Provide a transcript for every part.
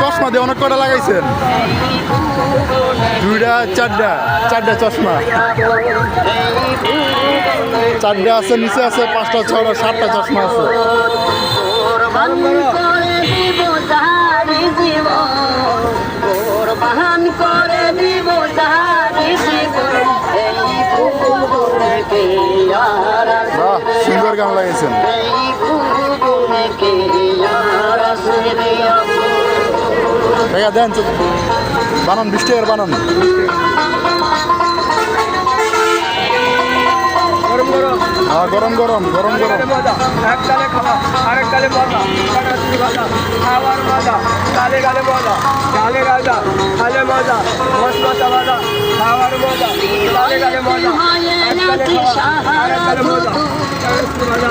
চশমা দিয়ে অনেক কটা লাগাইছেন? দুইটা, চারটা চারটা চশমা। চারটা আছে, নিচে আছে, পাঁচটা ছটা সাতটা চশমা আছে। সুন্দর গান লাগাইছেন। দেন বানান বিশ টাকার বানান। গরম গরম। হ্যাঁ গরম গরম গরম গরম। মজা এক গালে খাওয়া আরেক গালে মজা। কাটাচ্ছি ভাজা খাওয়ার মজা। গালে মজা। গালে গাজা খালে মজা। খাওয়ার মজা। গালে মজা। এক গালে খাওয়া আরেক গালে মজা। ভাজা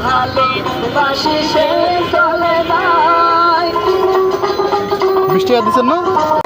তারে আর দিচ্ছেন না?